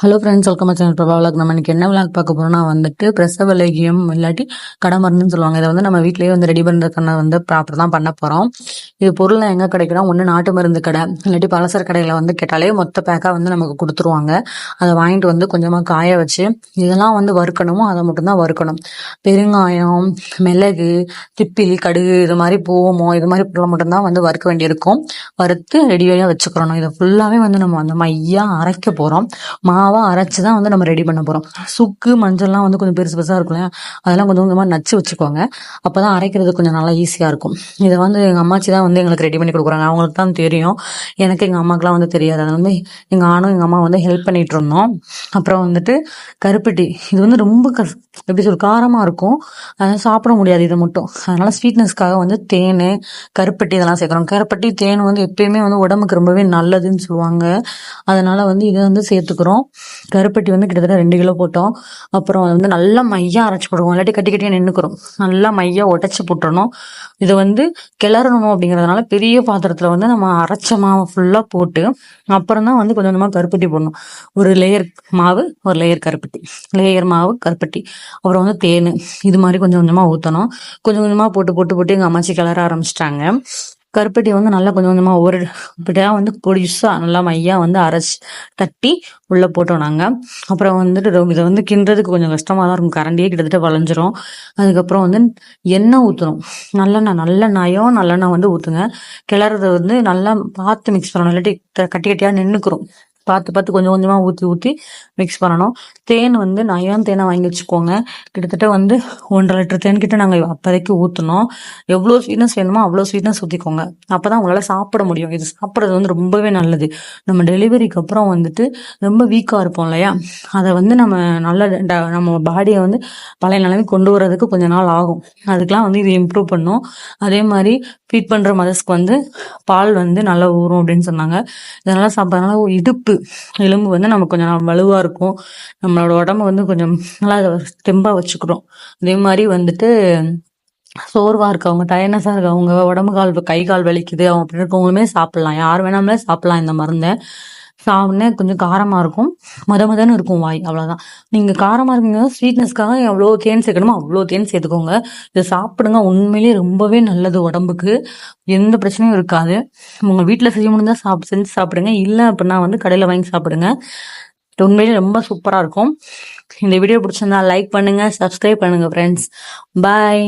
Hello friends welcome channel Prabha vlog நம்ம இன்னைக்கு என்ன விளாக் பார்க்க போறோம்னா வந்துட்டு பிரசவ லேகியம் இல்லாட்டி கடமருந்துன்னு சொல்லுவாங்க. இதை வந்து நம்ம வீட்லயே வந்து ரெடி பண்ணுறதுக்கான வந்து ப்ராப்பர் தான் பண்ண போகிறோம் இது பொருள்லாம் எங்கே கிடைக்கிறோம் ஒன்று நாட்டு மருந்து கடை இல்லாட்டி பலசர கடையில் வந்து கேட்டாலே மொத்த பேக்காக வந்து நமக்கு கொடுத்துருவாங்க. அதை வாங்கிட்டு வந்து கொஞ்சமாக காய வச்சு இதெல்லாம் வந்து வறுக்கணுமோ அதை மட்டும்தான் வறுக்கணும். பெருங்காயம் மிளகு திப்பிலி கடுகு இது மாதிரி பூவமோ இது மாதிரி பொருளை மட்டும்தான் வந்து வறுக்க வேண்டியிருக்கும். வறுத்து ரெடியாக வச்சுக்கிறணும் இதை ஃபுல்லாகவே வந்து நம்ம அந்த மையாக அரைக்க போகிறோம் மா மாவாக அரைச்சி தான் வந்து நம்ம ரெடி பண்ண போகிறோம் சுக்கு மஞ்சள்லாம் வந்து கொஞ்சம் பெருசு பெருசாக இருக்கும் இல்லையா? அதெல்லாம் கொஞ்சம் கொஞ்சமாக நச்சு வச்சுக்கோங்க. அப்போ தான் அரைக்கிறது கொஞ்சம் நல்லா ஈஸியாக இருக்கும். இதை வந்து எங்கள் அம்மாச்சி தான் வந்து எங்களுக்கு ரெடி பண்ணி கொடுக்குறாங்க. அவங்களுக்கு தான் தெரியும். எனக்கு எங்கள் அம்மாக்கெலாம் வந்து தெரியாது. அதை வந்து எங்கள் ஆணும் எங்கள் அம்மா வந்து ஹெல்ப் பண்ணிட்டு இருந்தோம். அப்புறம் வந்துட்டு கருப்பட்டி. இது வந்து ரொம்ப க எப்படி சொல் காரமாக இருக்கும். அதனால் சாப்பிட முடியாது இதை மட்டும். அதனால் ஸ்வீட்னஸ்க்காக வந்து தேன் கருப்பட்டி இதெல்லாம் சேர்க்குறோம். கருப்பட்டி தேன் வந்து எப்பயுமே வந்து உடம்புக்கு ரொம்பவே நல்லதுன்னு சொல்லுவாங்க. அதனால் வந்து இதை வந்து சேர்த்துக்கிறோம். கருப்பட்டி வந்து கிட்டத்தட்ட ரெண்டு கிலோ போட்டோம். அப்புறம் அது வந்து நல்லா மையா அரைச்சி போடுவோம் இல்லாட்டி கட்டி கட்டியாக நின்றுக்கிறோம் நல்லா மையா உடச்சி போட்டுறணும். இதை வந்து கிளறணும் அப்படிங்கிறதுனால பெரிய பாத்திரத்தில் வந்து நம்ம அரைச்ச மாவை ஃபுல்லாக போட்டு அப்புறம் தான் வந்து கொஞ்சம் கொஞ்சமாக கருப்பட்டி போடணும். ஒரு லேயர் மாவு ஒரு லேயர் கருப்பட்டி. லேயர் மாவு கருப்பட்டி. அப்புறம் வந்து தேன். இது மாதிரி கொஞ்சம் கொஞ்சமாக ஊற்றணும் கொஞ்சம் கொஞ்சமாக போட்டு போட்டு போட்டு எங்கள் அம்மாச்சி கிளற ஆரம்பிச்சிட்டாங்க. கருப்பட்டி வந்து நல்லா கொஞ்சம் கொஞ்சமாக ஒரு இப்படியாக வந்து பொடிசாக நல்லா மையாக வந்து அரைச்சி தட்டி உள்ளே போட்டோம் நாங்கள் அப்புறம் வந்துட்டு இதை வந்து கிண்டுறதுக்கு கொஞ்சம் கஷ்டமாக தான் இருக்கும். கரண்டியே கிட்டத்தட்ட வளைஞ்சிரும். அதுக்கப்புறம் வந்து எண்ணெய் ஊற்றணும் நல்லெண்ணெய் நல்லெண்ணாயும் நல்லெண்ணெய் வந்து ஊற்றுங்க கிளறது வந்து நல்லா பார்த்து மிக்ஸ் பண்ணணும். இல்லாட்டி கட்டி கட்டியாக நின்றுக்கிறோம் பார்த்து பார்த்து கொஞ்சம் கொஞ்சமாக ஊற்றி ஊற்றி மிக்ஸ் பண்ணணும். தேன் வந்து நயம் தேனை வாங்கி வச்சுக்கோங்க. கிட்டத்தட்ட வந்து ஒன்றரை லிட்டர் தேன் கிட்ட நாங்கள் அப்போதைக்கு ஊற்றினோம் எவ்வளோ ஸ்வீட்னஸ் வேணுமோ அவ்வளோ ஸ்வீட்னஸ் ஊற்றிக்கோங்க அப்போ தான் உங்களால் சாப்பிட முடியும். இது சாப்பிட்றது வந்து ரொம்பவே நல்லது. நம்ம டெலிவரிக்கு அப்புறம் வந்துட்டு ரொம்ப வீக்காக இருப்போம் இல்லையா? அதை வந்து நம்ம நல்ல ட- நம்ம பாடியை வந்து பழைய நிலைமை கொண்டு வரதுக்கு கொஞ்ச நாள் ஆகும். அதுக்கெலாம் வந்து இது இம்ப்ரூவ் பண்ணும். அதே மாதிரி ஃபீட் பண்ணுற மதர்ஸ்க்கு வந்து பால் வந்து நல்லா ஊறும் அப்படின்னு சொன்னாங்க. இதனால் சாப்பிட்றதுனால இடுப்பு எலும்பு வந்து நம்ம கொஞ்சம் வலுவாக இருக்கும். நம்மளோட உடம்பு வந்து கொஞ்சம் நல்லா தெம்பாக வச்சுக்கிறோம் அதே மாதிரி வந்துட்டு சோர்வாக இருக்கவங்க டயர்னஸாக இருக்கவங்க உடம்பு கால் கை கால் வலிக்குது அவங்க அப்படி இருக்கவங்களுமே சாப்பிட்லாம். யார் வேணாமலே சாப்பிட்லாம் இந்த மருந்தை. சாப்பிட்னே கொஞ்சம் காரமாக இருக்கும். மத மதன்னு இருக்கும் வாய் அவ்வளோதான் நீங்கள் காரமாக இருக்கீங்கன்னா ஸ்வீட்னஸ்க்காக எவ்வளோ தேன் சேர்க்கணுமோ அவ்வளோ தேன் சேர்த்துக்கோங்க. இதை சாப்பிடுங்க உண்மையிலேயே ரொம்பவே நல்லது உடம்புக்கு. எந்த பிரச்சனையும் இருக்காது. உங்கள் வீட்டில் செய்ய முடிஞ்சால் சாப் செஞ்சு சாப்பிடுங்க. இல்லை அப்படின்னா வந்து கடையில் வாங்கி சாப்பிடுங்க. உண்மையிலேயே ரொம்ப சூப்பராக இருக்கும். இந்த வீடியோ பிடிச்சிருந்தா லைக் பண்ணுங்கள் சப்ஸ்கிரைப் பண்ணுங்கள் ஃப்ரெண்ட்ஸ் பாய்